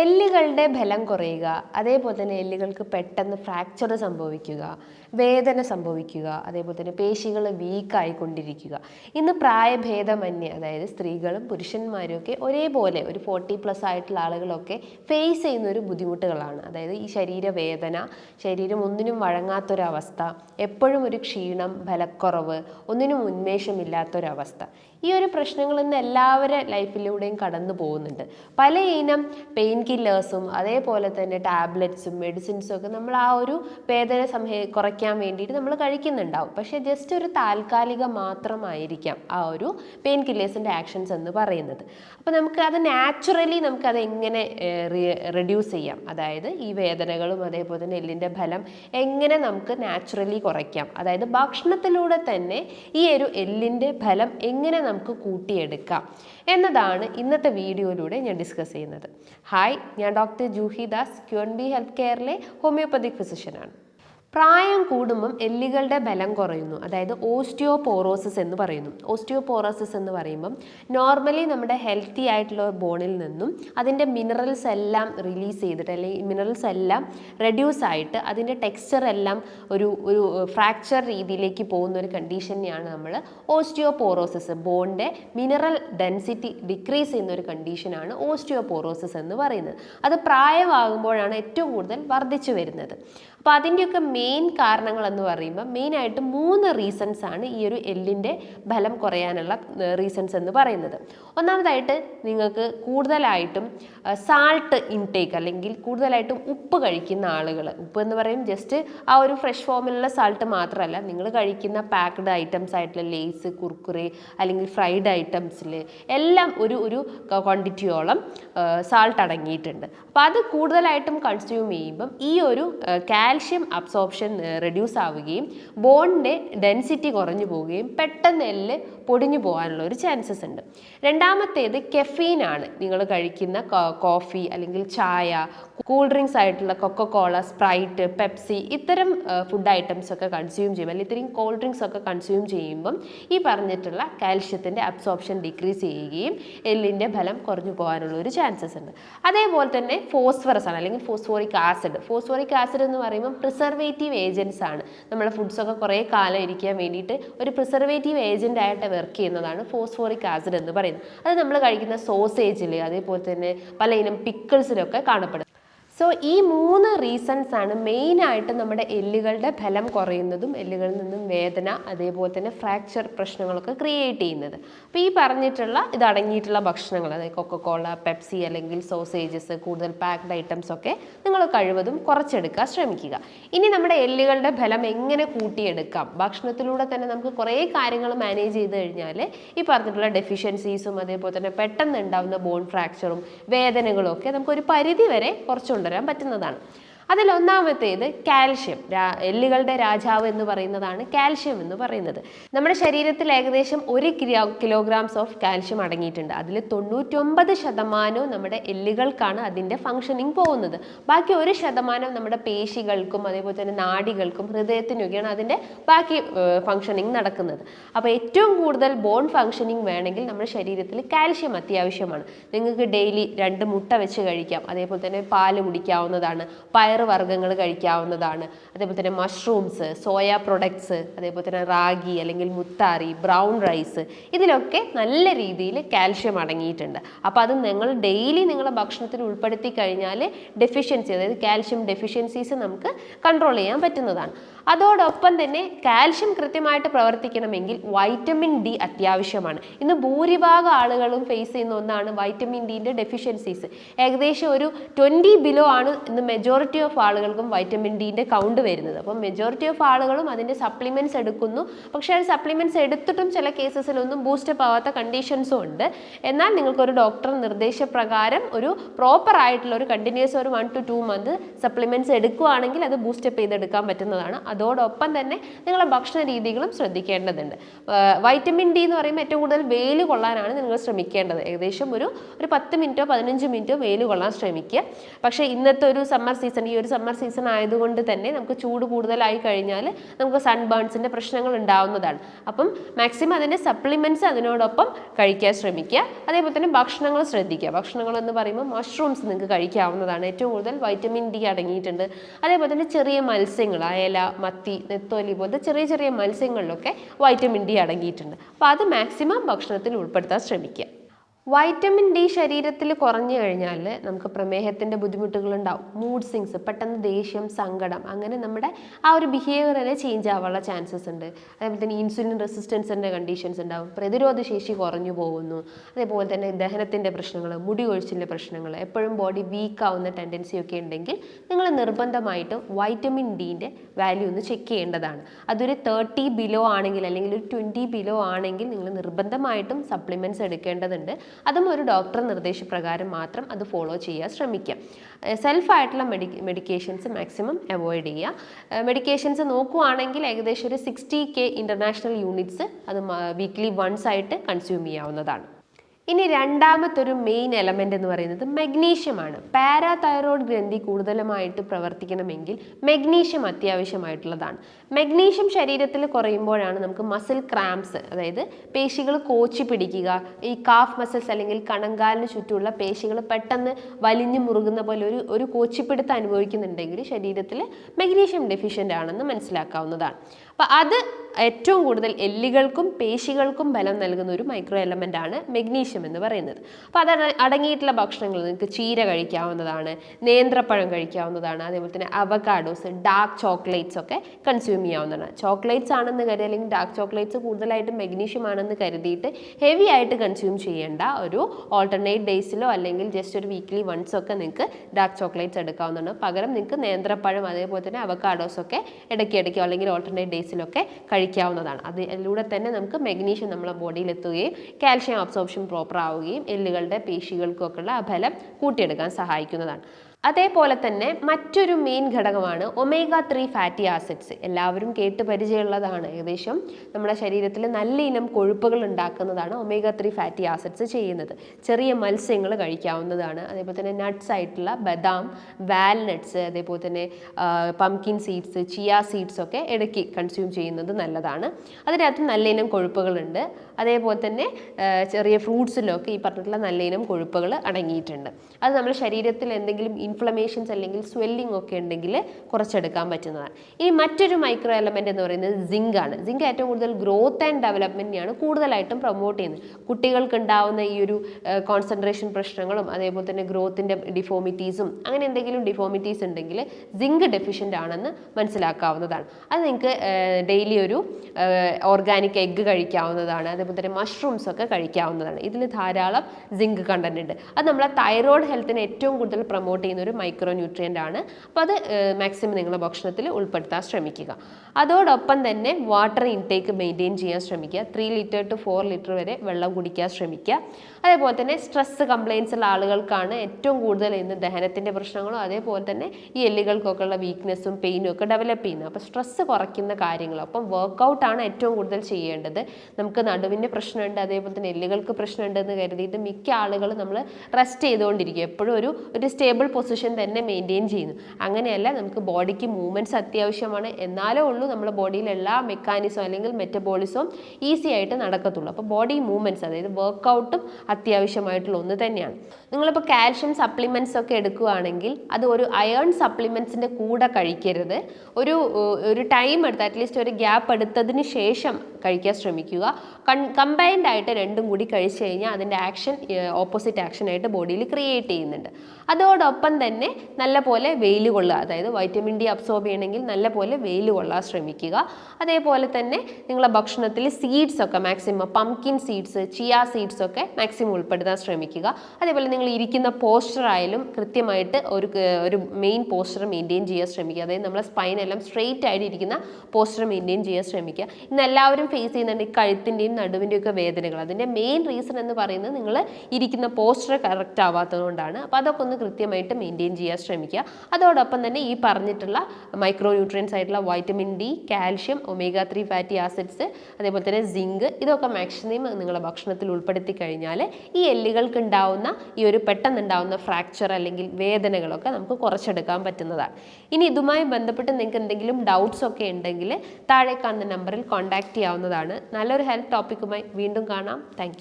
എല്ലുകളുടെ ബലം കുറയുക അതേപോലെ തന്നെ എല്ലുകൾക്ക് പെട്ടെന്ന് ഫ്രാക്ചർ സംഭവിക്കുക വേദന സംഭവിക്കുക അതേപോലെ തന്നെ പേശികൾ വീക്കായിക്കൊണ്ടിരിക്കുക ഇന്ന് പ്രായഭേദമന്യേ അതായത് സ്ത്രീകളും പുരുഷന്മാരും ഒക്കെ ഒരേപോലെ ഒരു ഫോർട്ടി പ്ലസ് ആയിട്ടുള്ള ആളുകളൊക്കെ ഫേസ് ചെയ്യുന്ന ഒരു ബുദ്ധിമുട്ടുകളാണ്. അതായത് ഈ ശരീരവേദന ശരീരം ഒന്നിനും വഴങ്ങാത്തൊരവസ്ഥ എപ്പോഴും ഒരു ക്ഷീണം ബലക്കുറവ് ഒന്നിനും ഉന്മേഷമില്ലാത്തൊരവസ്ഥ. ഈ ഒരു പ്രശ്നങ്ങൾ ഇന്ന് എല്ലാവരുടെ ലൈഫിലൂടെയും കടന്നു പോകുന്നുണ്ട് പല ഇനം പെയിൻ കില്ലേഴ്സും അതേപോലെ തന്നെ ടാബ്ലറ്റ്സും മെഡിസിൻസും ഒക്കെ നമ്മൾ ആ ഒരു വേദന സംഹ കുറയ്ക്കാൻ വേണ്ടിയിട്ട് നമ്മൾ കഴിക്കുന്നുണ്ടാവും. പക്ഷേ ജസ്റ്റ് ഒരു താൽക്കാലിക മാത്രമായിരിക്കാം ആ ഒരു പെയിൻ കില്ലേഴ്സിന്റെ ആക്ഷൻസ് എന്ന് പറയുന്നത്. അപ്പോൾ നമുക്ക് അത് നാച്ചുറലി നമുക്കത് എങ്ങനെ റെഡ്യൂസ് ചെയ്യാം? അതായത് ഈ വേദനകളും അതേപോലെ തന്നെ എല്ലിന്റെ ഫലം എങ്ങനെ നമുക്ക് നാച്ചുറലി കുറയ്ക്കാം? അതായത് ഭക്ഷണത്തിലൂടെ തന്നെ ഈ ഒരു എല്ലിന്റെ ഫലം എങ്ങനെ നമുക്ക് കൂട്ടിയെടുക്കാം? എന്നതാണ് ഇന്നത്തെ വീഡിയോയിലൂടെ ഞാൻ ഡിസ്കസ് ചെയ്യുന്നത്. ഹായ് ഞാൻ doctor Juhi Das Q N B health കെയറിലെ homeopathic ഫിസിഷ്യനാണ് പ്രായം കൂടുമ്പം എല്ലുകളുടെ ബലം കുറയുന്നു. അതായത് ഓസ്റ്റിയോപോറോസിസ് എന്ന് പറയുന്നു. ഓസ്റ്റിയോപോറോസിസ് എന്ന് പറയുമ്പം നോർമലി നമ്മുടെ ഹെൽത്തി ആയിട്ടുള്ള ബോണിൽ നിന്നും അതിന്റെ മിനറൽസ് എല്ലാം റിലീസ് ചെയ്തിട്ട് അല്ലെങ്കിൽ മിനറൽസ് എല്ലാം റെഡ്യൂസ് ആയിട്ട് അതിന്റെ ടെക്സ്ചർ എല്ലാം ഒരു ഒരു ഫ്രാക്ചർ രീതിയിലേക്ക് പോകുന്ന ഒരു കണ്ടീഷനെയാണ് നമ്മൾ ഓസ്റ്റിയോപോറോസിസ്. ബോണിന്റെ മിനറൽ ഡെൻസിറ്റി ഡിക്രീസ് ചെയ്യുന്ന ഒരു കണ്ടീഷനാണ് ഓസ്റ്റിയോപോറോസിസ് എന്ന് പറയുന്നത്. അത് പ്രായമാകുമ്പോഴാണ് ഏറ്റവും കൂടുതൽ വർദ്ധിച്ചു വരുന്നത്. അപ്പോൾ അതിന്റെയൊക്കെ മെയിൻ കാരണങ്ങൾ എന്ന് പറയുമ്പോൾ മെയിനായിട്ട് മൂന്ന് റീസൺസ് ആണ് ഈ ഒരു എല്ലിന്റെ ബലം കുറയാനുള്ള റീസൺസ് എന്ന് പറയുന്നത്. ഒന്നാമതായിട്ട് നിങ്ങൾക്ക് കൂടുതലായിട്ടും സാൾട്ട് ഇൻടേക്ക് അല്ലെങ്കിൽ കൂടുതലായിട്ടും ഉപ്പ് കഴിക്കുന്ന ആളുകൾ ഉപ്പ് എന്ന് പറയും ജസ്റ്റ് ആ ഒരു ഫ്രഷ് ഫോമിലുള്ള സാൾട്ട് മാത്രമല്ല നിങ്ങൾ കഴിക്കുന്ന പാക്ക്ഡ് ഐറ്റംസ് ആയിട്ടുള്ള ലേസ് കുർക്കുറെ അല്ലെങ്കിൽ ഫ്രൈഡ് ഐറ്റംസിൽ എല്ലാം ഒരു ഒരു ക്വാണ്ടിറ്റിയോളം സാൾട്ട് അടങ്ങിയിട്ടുണ്ട്. അപ്പോൾ അത് കൂടുതലായിട്ടും കൺസ്യൂം ചെയ്യുമ്പം ഈ ഒരു കാൽഷ്യം അബ്സോർപ്ഷൻ റെഡ്യൂസ് ആവുകയും ബോണിന്റെ ഡെൻസിറ്റി കുറഞ്ഞു പോവുകയും പെട്ടെന്ന് എല്ല് പൊടിഞ്ഞു പോകാനുള്ള ഒരു ചാൻസസ് ഉണ്ട്. രണ്ടാമത്തേത് ആണ്. നിങ്ങൾ കഴിക്കുന്ന കോഫി അല്ലെങ്കിൽ ചായ കൂൾ ഡ്രിങ്ക്സ് ആയിട്ടുള്ള കൊക്കക്കോള സ്പ്രൈറ്റ് പെപ്സി ഇത്തരം ഫുഡ് ഐറ്റംസ് ഒക്കെ കൺസ്യൂം ചെയ്യുമ്പോൾ അല്ലെങ്കിൽ ഇത്രയും കോൾ ഡ്രിങ്ക്സ് ഒക്കെ കൺസ്യൂം ചെയ്യുമ്പം ഈ പറഞ്ഞിട്ടുള്ള കാൽഷ്യത്തിന്റെ അബ്സോർപ്ഷൻ ഡിക്രീസ് ചെയ്യുകയും എല്ലിന്റെ ഫലം കുറഞ്ഞു പോകാനുള്ള ഒരു ചാൻസസ് ഉണ്ട്. അതേപോലെ തന്നെ ഫോസ്ഫറസ് ആണ് അല്ലെങ്കിൽ ഫോസ്ഫോറിക് ആസിഡ് ഫോസ്ഫോറിക് ആസിഡ് എന്ന് പറയുമ്പോൾ പ്രിസർവേറ്റീവ് ഏജൻസ് ആണ്. നമ്മുടെ ഫുഡ്സൊക്കെ കുറേ കാലം ഇരിക്കാൻ വേണ്ടിയിട്ട് ഒരു പ്രിസർവേറ്റീവ് ഏജന്റ് ആയിട്ട് വർക്ക് ചെയ്യുന്നതാണ് ഫോസ്ഫോറിക് ആസിഡ് എന്ന് പറയുന്നത്. അത് നമ്മൾ കഴിക്കുന്ന സോസേജിൽ അതേപോലെ തന്നെ പല ഇനം പിക്കിൾസിലൊക്കെ കാണപ്പെടുന്നത്. സോ ഈ മൂന്ന് റീസൺസ് ആണ് മെയിനായിട്ട് നമ്മുടെ എല്ലുകളുടെ ഫലം കുറയുന്നതും എല്ലുകളിൽ നിന്നും വേദന അതേപോലെ തന്നെ ഫ്രാക്ചർ പ്രശ്നങ്ങളൊക്കെ ക്രിയേറ്റ് ചെയ്യുന്നത്. അപ്പോൾ ഈ പറഞ്ഞിട്ടുള്ള ഇത് അടങ്ങിയിട്ടുള്ള ഭക്ഷണങ്ങൾ അതായത് കൊക്കക്കോള പെപ്സി അല്ലെങ്കിൽ സോസേജസ് കൂടുതൽ പാക്ക്ഡ് ഐറ്റംസ് ഒക്കെ നിങ്ങൾ കഴിവതും കുറച്ചെടുക്കാൻ ശ്രമിക്കുക. ഇനി നമ്മുടെ എല്ലുകളുടെ ഫലം എങ്ങനെ കൂട്ടിയെടുക്കാം? ഭക്ഷണത്തിലൂടെ തന്നെ നമുക്ക് കുറേ കാര്യങ്ങൾ മാനേജ് ചെയ്ത് കഴിഞ്ഞാൽ ഈ പറഞ്ഞിട്ടുള്ള ഡെഫിഷ്യൻസീസും അതേപോലെ തന്നെ പെട്ടെന്ന് ഉണ്ടാകുന്ന ബോൺ ഫ്രാക്ചറും വേദനകളും ഒക്കെ നമുക്കൊരു പരിധി വരെ കുറച്ചുകൊണ്ടുവരാൻ പറ്റുന്നതാണ്. അതിലൊന്നാമത്തേത് കാൽഷ്യം. രാ എല്ലുകളുടെ രാജാവ് എന്ന് പറയുന്നതാണ് കാൽഷ്യം എന്ന് പറയുന്നത്. നമ്മുടെ ശരീരത്തിൽ ഏകദേശം ഒരു കിലോ കിലോഗ്രാംസ് ഓഫ് കാൽഷ്യം അടങ്ങിയിട്ടുണ്ട്. അതിൽ തൊണ്ണൂറ്റൊമ്പത് ശതമാനവും നമ്മുടെ എല്ലുകൾക്കാണ് അതിന്റെ ഫങ്ഷനിങ് പോകുന്നത്. ബാക്കി ഒരു ശതമാനം നമ്മുടെ പേശികൾക്കും അതേപോലെ തന്നെ നാടികൾക്കും ഹൃദയത്തിനൊക്കെയാണ് അതിന്റെ ബാക്കി ഫങ്ഷനിങ് നടക്കുന്നത്. അപ്പോൾ ഏറ്റവും കൂടുതൽ ബോൺ ഫങ്ഷനിങ് വേണമെങ്കിൽ നമ്മുടെ ശരീരത്തിൽ കാൽഷ്യം അത്യാവശ്യമാണ്. നിങ്ങൾക്ക് ഡെയിലി രണ്ട് മുട്ട വെച്ച് കഴിക്കാം. അതേപോലെ തന്നെ പാൽ കുടിക്കാവുന്നതാണ്. പയർ വർഗങ്ങൾ കഴിക്കാവുന്നതാണ്. അതേപോലെ തന്നെ മഷ്റൂംസ് സോയ പ്രൊഡക്ട്സ് അതേപോലെ തന്നെ റാഗി അല്ലെങ്കിൽ മുത്താറി ബ്രൗൺ റൈസ് ഇതിലൊക്കെ നല്ല രീതിയിൽ കാൽഷ്യം അടങ്ങിയിട്ടുണ്ട്. അപ്പോൾ അത് നിങ്ങൾ ഡെയിലി നിങ്ങളുടെ ഭക്ഷണത്തിൽ ഉൾപ്പെടുത്തി കഴിഞ്ഞാൽ ഡെഫിഷ്യൻസി അതായത് കാൽഷ്യം ഡെഫിഷ്യൻസീസ് നമുക്ക് കൺട്രോൾ ചെയ്യാൻ പറ്റുന്നതാണ്. അതോടൊപ്പം തന്നെ കാൽഷ്യം കൃത്യമായിട്ട് പ്രവർത്തിക്കണമെങ്കിൽ വൈറ്റമിൻ ഡി അത്യാവശ്യമാണ്. ഇന്ന് ഭൂരിഭാഗം ആളുകളും ഫേസ് ചെയ്യുന്ന ഒന്നാണ് വൈറ്റമിൻ ഡിന്റെ ഡെഫിഷ്യൻസീസ് ഏകദേശം ഒരു ട്വന്റി ബിലോ ആണ് ഇന്ന് മെജോറിറ്റി ഓഫ് ആളുകൾക്കും വൈറ്റമിൻ ഡിന്റെ കൗണ്ട് വരുന്നത്. അപ്പം മെജോറിറ്റി ഓഫ് ആളുകളും അതിന്റെ സപ്ലിമെന്റ്സ് എടുക്കുന്നു. പക്ഷേ അത് സപ്ലിമെന്റ്സ് എടുത്തിട്ടും ചില കേസസിലൊന്നും ബൂസ്റ്റപ്പ് ആവാത്ത കണ്ടീഷൻസും ഉണ്ട്. എന്നാൽ നിങ്ങൾക്കൊരു ഡോക്ടർ നിർദ്ദേശപ്രകാരം ഒരു പ്രോപ്പർ ആയിട്ടുള്ള ഒരു കണ്ടിന്യൂസ് ഒരു one two two month supplements എടുക്കുകയാണെങ്കിൽ അത് ബൂസ്റ്റപ്പ് ചെയ്തെടുക്കാൻ പറ്റുന്നതാണ്. അതോടൊപ്പം തന്നെ നിങ്ങളുടെ ഭക്ഷണ രീതികളും ശ്രദ്ധിക്കേണ്ടതുണ്ട്. വൈറ്റമിൻ ഡി എന്ന് പറയുമ്പോൾ ഏറ്റവും കൂടുതൽ വെയിൽ കൊള്ളാനാണ് നിങ്ങൾ ശ്രമിക്കേണ്ടത്. ഏകദേശം ഒരു ഒരു പത്ത് മിനിറ്റോ പതിനഞ്ച് മിനിറ്റോ വെയിൽ കൊള്ളാൻ ശ്രമിക്കുക. പക്ഷേ ഇന്നത്തെ ഒരു സമ്മർ സീസൺ ഈ ഒരു സമ്മർ സീസൺ ആയതുകൊണ്ട് തന്നെ നമുക്ക് ചൂട് കൂടുതലായി കഴിഞ്ഞാൽ നമുക്ക് സൺബേൺസിന്റെ പ്രശ്നങ്ങൾ ഉണ്ടാവുന്നതാണ്. അപ്പം മാക്സിമം അതിന്റെ സപ്ലിമെന്റ്സ് അതിനോടൊപ്പം കഴിക്കാൻ ശ്രമിക്കുക. അതേപോലെ തന്നെ ഭക്ഷണങ്ങൾ ശ്രദ്ധിക്കുക. ഭക്ഷണങ്ങൾ എന്ന് പറയുമ്പോൾ മഷ്റൂംസ് നിങ്ങൾക്ക് കഴിക്കാവുന്നതാണ്. ഏറ്റവും കൂടുതൽ വൈറ്റമിൻ ഡി അടങ്ങിയിട്ടുണ്ട്. അതേപോലെ തന്നെ ചെറിയ മത്സ്യങ്ങൾ അയല മത്തി നെത്തോലി പോലത്തെ ചെറിയ ചെറിയ മത്സ്യങ്ങളിലൊക്കെ വൈറ്റമിൻ ഡി അടങ്ങിയിട്ടുണ്ട്. അപ്പോൾ അത് മാക്സിമം ഭക്ഷണത്തിൽ ഉൾപ്പെടുത്താൻ ശ്രമിക്കുക. വൈറ്റമിൻ ഡി ശരീരത്തിൽ കുറഞ്ഞു കഴിഞ്ഞാൽ നമുക്ക് പ്രമേഹത്തിന്റെ ബുദ്ധിമുട്ടുകളുണ്ടാവും. മൂഡ് സിങ്സ് പെട്ടെന്ന് ദേഷ്യം സങ്കടം അങ്ങനെ നമ്മുടെ ആ ഒരു ബിഹേവിയർ തന്നെ ചേഞ്ച് ആവാനുള്ള ചാൻസസ് ഉണ്ട്. അതേപോലെ തന്നെ ഇൻസുലിൻ റെസിസ്റ്റൻസിന്റെ കണ്ടീഷൻസ് ഉണ്ടാവും. പ്രതിരോധ ശേഷി കുറഞ്ഞു പോകുന്നു. അതേപോലെ തന്നെ ദഹനത്തിന്റെ പ്രശ്നങ്ങൾ മുടി ഒഴിച്ചിന്റെ പ്രശ്നങ്ങൾ എപ്പോഴും ബോഡി വീക്ക് ആവുന്ന ടെൻഡൻസി ഒക്കെ ഉണ്ടെങ്കിൽ നിങ്ങൾ നിർബന്ധമായിട്ടും വൈറ്റമിൻ ഡീന്റെ വാല്യൂ ഒന്ന് ചെക്ക് ചെയ്യേണ്ടതാണ്. അതൊരു തേർട്ടി ബിലോ ആണെങ്കിൽ അല്ലെങ്കിൽ ഒരു ട്വന്റി ബിലോ ആണെങ്കിൽ നിങ്ങൾ നിർബന്ധമായിട്ടും സപ്ലിമെന്റ്സ് എടുക്കേണ്ടതുണ്ട്. അതും ഒരു ഡോക്ടർ നിർദ്ദേശപ്രകാരം മാത്രം അത് ഫോളോ ചെയ്യാൻ ശ്രമിക്കുക സെൽഫായിട്ടുള്ള മെഡി മെഡിക്കേഷൻസ് മാക്സിമം അവോയ്ഡ് ചെയ്യുക മെഡിക്കേഷൻസ് നോക്കുവാണെങ്കിൽ ഏകദേശം ഒരു സിക്സ്റ്റി കെ ഇന്റർനാഷണൽ യൂണിറ്റ്സ് അത് വീക്ക്ലി വൺസ് ആയിട്ട് കൺസ്യൂം ചെയ്യാവുന്നതാണ്. ഇനി രണ്ടാമത്തെ ഒരു മെയിൻ എലമെന്റ് എന്ന് പറയുന്നത് മെഗ്നീഷ്യമാണ്. പാരാതൈറോയ്ഡ് ഗ്രന്ഥി കൂടുതലുമായിട്ട് പ്രവർത്തിക്കണമെങ്കിൽ മെഗ്നീഷ്യം അത്യാവശ്യമായിട്ടുള്ളതാണ്. മെഗ്നീഷ്യം ശരീരത്തിൽ കുറയുമ്പോഴാണ് നമുക്ക് മസിൽ ക്രാംസ് അതായത് പേശികൾ കോച്ചി പിടിക്കുക ഈ കാഫ് മസിൽസ് അല്ലെങ്കിൽ കണങ്കാലിന് ചുറ്റുമുള്ള പേശികൾ പെട്ടെന്ന് വലിഞ്ഞു മുറുകുന്ന പോലെ ഒരു ഒരു കോച്ചിപ്പിടുത്തം അനുഭവിക്കുന്നുണ്ടെങ്കിൽ ശരീരത്തിൽ മെഗ്നീഷ്യം ഡെഫിഷ്യന്റ് ആണെന്ന് മനസ്സിലാക്കാവുന്നതാണ്. അപ്പോൾ അത് ഏറ്റവും കൂടുതൽ എല്ലുകൾക്കും പേശികൾക്കും ബലം നൽകുന്ന ഒരു മൈക്രോ എലമെന്റ് ആണ് മെഗ്നീഷ്യം എന്ന് പറയുന്നത്. അപ്പോൾ അത് അടങ്ങിയിട്ടുള്ള ഭക്ഷണങ്ങൾ. നിങ്ങൾക്ക് ചീര കഴിക്കാവുന്നതാണ് നേന്ത്രപ്പഴം കഴിക്കാവുന്നതാണ് അതേപോലെ തന്നെ അവക്കാഡോസ് ഡാർക്ക് ചോക്ലേറ്റ്സ് ഒക്കെ കൺസ്യൂം ചെയ്യാവുന്നതാണ്. ചോക്ലേറ്റ്സ് ആണെന്ന് കരുതി അല്ലെങ്കിൽ ഡാർക്ക് ചോക്ലേറ്റ്സ് കൂടുതലായിട്ട് മെഗ്നീഷ്യം ആണെന്ന് കരുതിയിട്ട് ഹെവി ആയിട്ട് കൺസ്യൂം ചെയ്യേണ്ട ഒരു ഓൾട്ടർനേറ്റ് ഡേയ്സിലോ അല്ലെങ്കിൽ ജസ്റ്റ് ഒരു വീക്ക്ലി വൺസ് ഒക്കെ നിങ്ങൾക്ക് ഡാർക്ക് ചോക്ലേറ്റ്സ് എടുക്കാവുന്നതാണ്. പകരം നിങ്ങൾക്ക് നേന്ത്രപ്പഴം അതേപോലെ തന്നെ അവക്കാഡോസ് ഒക്കെ ഇടയ്ക്കിടയ്ക്കോ അല്ലെങ്കിൽ ഓൾട്ടർനേറ്റ് ഡേയ്സിലൊക്കെ കഴിക്കാവുന്നതാണ്. അതിലൂടെ തന്നെ നമുക്ക് മെഗ്നീഷ്യം നമ്മുടെ ബോഡിയിൽ എത്തുകയും കാൽഷ്യം അബ്സോർപ്ഷൻ പ്രോപ്പർ ആവുകയും എല്ലുകളുടെ പേശികൾക്കൊക്കെയുള്ള ആ ഫലം കൂട്ടിയെടുക്കാൻ സഹായിക്കുന്നതാണ്. അതേപോലെ തന്നെ മറ്റൊരു മെയിൻ ഘടകമാണ് ഒമേഗ ത്രീ ഫാറ്റി ആസിഡ്സ് എല്ലാവരും കേട്ട് പരിചയമുള്ളതാണ്. ഏകദേശം നമ്മുടെ ശരീരത്തിൽ നല്ല ഇനം കൊഴുപ്പുകൾ ഉണ്ടാക്കുന്നതാണ് ഒമേഗ ത്രീ ഫാറ്റി ആസിഡ്സ് ചെയ്യുന്നത്. ചെറിയ മത്സ്യങ്ങൾ കഴിക്കാവുന്നതാണ്. അതേപോലെ തന്നെ നട്ട്സ് ആയിട്ടുള്ള ബദാം വാൽനട്ട്സ് അതേപോലെ തന്നെ പംകിൻ സീഡ്സ് ചിയ സീഡ്സ് ഒക്കെ ഇടയ്ക്ക് കൺസ്യൂം ചെയ്യുന്നത് നല്ലതാണ്. അതിനകത്ത് നല്ല ഇനം കൊഴുപ്പുകളുണ്ട്. അതേപോലെ തന്നെ ചെറിയ ഫ്രൂട്ട്സിലൊക്കെ ഈ പറഞ്ഞിട്ടുള്ള നല്ല ഇനം കൊഴുപ്പുകൾ അടങ്ങിയിട്ടുണ്ട്. അത് നമ്മുടെ ശരീരത്തിൽ എന്തെങ്കിലും ഇൻഫ്ലമേഷൻസ് അല്ലെങ്കിൽ സ്വെല്ലിംഗ് ഒക്കെ ഉണ്ടെങ്കിൽ കുറച്ചെടുക്കാൻ പറ്റുന്നതാണ്. ഇനി മറ്റൊരു മൈക്രോ എലമെന്റ് എന്ന് പറയുന്നത് സിങ്ക് ആണ്. സിങ്ക് ഏറ്റവും കൂടുതൽ ഗ്രോത്ത് ആൻഡ് ഡെവലപ്മെന്റിനെയാണ് കൂടുതലായിട്ടും പ്രൊമോട്ട് ചെയ്യുന്നത്. കുട്ടികൾക്ക് ഉണ്ടാവുന്ന ഈ ഒരു കോൺസെൻട്രേഷൻ പ്രശ്നങ്ങളും അതേപോലെ തന്നെ ഗ്രോത്തിന്റെ ഡിഫോമിറ്റീസും അങ്ങനെ എന്തെങ്കിലും ഡിഫോമിറ്റീസ് ഉണ്ടെങ്കിൽ സിങ്ക് ഡെഫിഷ്യന്റ് ആണെന്ന് മനസ്സിലാക്കാവുന്നതാണ്. അത് നിങ്ങൾക്ക് ഡെയിലി ഒരു ഓർഗാനിക് എഗ്ഗ് കഴിക്കാവുന്നതാണ്. അതേപോലെ തന്നെ മഷ്റൂംസ് ഒക്കെ കഴിക്കാവുന്നതാണ്. ഇതിൽ ധാരാളം സിങ്ക് കണ്ടന്റ് ഉണ്ട്. അത് നമ്മളെ തൈറോയ്ഡ് ഹെൽത്തിനെ ഏറ്റവും കൂടുതൽ പ്രൊമോട്ട് ചെയ്യുന്ന ഒരു മൈക്രോ ന്യൂട്രിയന്റ് ആണ്. അപ്പോൾ അത് മാക്സിമം നിങ്ങളുടെ ഭക്ഷണത്തിൽ ഉൾപ്പെടുത്താൻ ശ്രമിക്കുക. അതോടൊപ്പം തന്നെ വാട്ടർ ഇൻടേക്ക് മെയിന്റെയിൻ ചെയ്യാൻ ശ്രമിക്കുക. Three litre to four litre വരെ വെള്ളം കുടിക്കാൻ ശ്രമിക്കുക. അതേപോലെ തന്നെ സ്ട്രെസ് കംപ്ലയിൻസ് ഉള്ള ആളുകൾക്കാണ് ഏറ്റവും കൂടുതൽ ഇന്ന് ദഹനത്തിന്റെ പ്രശ്നങ്ങളും. അതേപോലെ തന്നെ ഈ എല്ലുകൾക്കൊക്കെ ഉള്ള വീക്ക്നെസ്സും പെയിനും ഒക്കെ ഡെവലപ്പ് ചെയ്യുന്നത്. അപ്പോൾ സ്ട്രെസ് കുറയ്ക്കുന്ന കാര്യങ്ങൾ. അപ്പം വർക്കൗട്ടാണ് ഏറ്റവും കൂടുതൽ ചെയ്യേണ്ടത്. നമുക്ക് നടുവിന്റെ പ്രശ്നമുണ്ട് അതേപോലെ തന്നെ എല്ലുകൾക്ക് പ്രശ്നമുണ്ട് എന്ന് കരുതിയിട്ട് മിക്ക ആളുകളും നമ്മൾ റെസ്റ്റ് ചെയ്തുകൊണ്ടിരിക്കും. എപ്പോഴും ഒരു ഒരു സ്റ്റേബിൾ പൊസിഷൻ തന്നെ മെയിന്റെയിൻ ചെയ്യുന്നു. അങ്ങനെയല്ല നമുക്ക് ബോഡിക്ക് മൂവ്മെന്റ്സ് അത്യാവശ്യമാണ്. എന്നാലേ ഉള്ളൂ നമ്മുടെ ബോഡിയിൽ എല്ലാ അല്ലെങ്കിൽ മെറ്റബോളിസവും ഈസി ആയിട്ട് നടക്കത്തുള്ളൂ. അപ്പോൾ ബോഡി മൂവ്മെന്റ്സ് അതായത് വർക്കൗട്ടും അത്യാവശ്യമായിട്ടുള്ള ഒന്ന് തന്നെയാണ്. നിങ്ങളിപ്പോൾ കാൽഷ്യം സപ്ലിമെന്റ്സ് ഒക്കെ എടുക്കുകയാണെങ്കിൽ അത് ഒരു അയേൺ സപ്ലിമെന്റ്സിന്റെ കൂടെ കഴിക്കരുത്. ഒരു ഒരു ടൈം എടുത്ത് അറ്റ്ലീസ്റ്റ് ഒരു ഗ്യാപ്പ് എടുത്തതിന് ശേഷം കഴിക്കാൻ ശ്രമിക്കുക. കൺ കമ്പൈൻഡ് ആയിട്ട് രണ്ടും കൂടി കഴിച്ചു കഴിഞ്ഞാൽ അതിന്റെ ആക്ഷൻ ഓപ്പോസിറ്റ് ആക്ഷനായിട്ട് ബോഡിയിൽ ക്രിയേറ്റ് ചെയ്യുന്നുണ്ട്. അതോടൊപ്പം തന്നെ നല്ല പോലെ വെയിൽ കൊള്ളുക. അതായത് വൈറ്റമിൻ ഡി അബ്സോർബ് ചെയ്യണമെങ്കിൽ നല്ല പോലെ വെയിൽ കൊള്ളാൻ ശ്രമിക്കുക. അതേപോലെ തന്നെ നിങ്ങളെ ഭക്ഷണത്തിൽ സീഡ്സ് ഒക്കെ maximum pumpkin seeds chia seeds ഒക്കെ മാക്സിമം ഉൾപ്പെടുത്താൻ ശ്രമിക്കുക. അതേപോലെ നിങ്ങൾ ഇരിക്കുന്ന പോസ്റ്റർ ആയാലും കൃത്യമായിട്ട് ഒരു ഒരു മെയിൻ പോസ്റ്റർ മെയിന്റെയിൻ ചെയ്യാൻ ശ്രമിക്കുക. അതായത് നമ്മളെ സ്പൈനെല്ലാം സ്ട്രെയിറ്റ് ആയിട്ട് ഇരിക്കുന്ന പോസ്റ്റർ മെയിന്റെയിൻ ചെയ്യാൻ ശ്രമിക്കുക. ഇന്ന് എല്ലാവരും ഫേസ് ചെയ്യുന്നുണ്ട് ഈ കഴുത്തിന്റെയും നടുവിന്റെയും ഒക്കെ വേദനകൾ. അതിന്റെ മെയിൻ റീസൺ എന്ന് പറയുന്നത് നിങ്ങൾ ഇരിക്കുന്ന പോസ്റ്റർ കറക്റ്റ് ആവാത്തതുകൊണ്ടാണ്. അപ്പോൾ അതൊക്കെ ഒന്ന് കൃത്യമായിട്ട് മെയിന്റെയിൻ ചെയ്യാൻ ശ്രമിക്കുക. അതോടൊപ്പം തന്നെ ഈ പറഞ്ഞിട്ടുള്ള മൈക്രോ ന്യൂട്രിയൻസ് ആയിട്ടുള്ള vitamin D calcium omega three fatty acids അതേപോലെ തന്നെ സിങ്ക് ഇതൊക്കെ മാക്സിമം നിങ്ങളുടെ ഭക്ഷണത്തിൽ ഉൾപ്പെടുത്തി കഴിഞ്ഞാൽ ഈ എല്ലുകൾക്ക് ഉണ്ടാവുന്ന ഈ ഒരു പെട്ടെന്നുണ്ടാവുന്ന ഫ്രാക്ചർ അല്ലെങ്കിൽ വേദനകളൊക്കെ നമുക്ക് കുറച്ചെടുക്കാൻ പറ്റുന്നതാണ്. ഇനി ഇതുമായി ബന്ധപ്പെട്ട് നിങ്ങൾക്ക് എന്തെങ്കിലും ഡൗട്ട്സ് ഒക്കെ ഉണ്ടെങ്കിൽ താഴെ കാണുന്ന നമ്പറിൽ കോൺടാക്റ്റ് ചെയ്യാവുന്നതാണ്. നല്ലൊരു ഹെൽത്ത് ടോപ്പിക്കുമായി വീണ്ടും കാണാം. താങ്ക്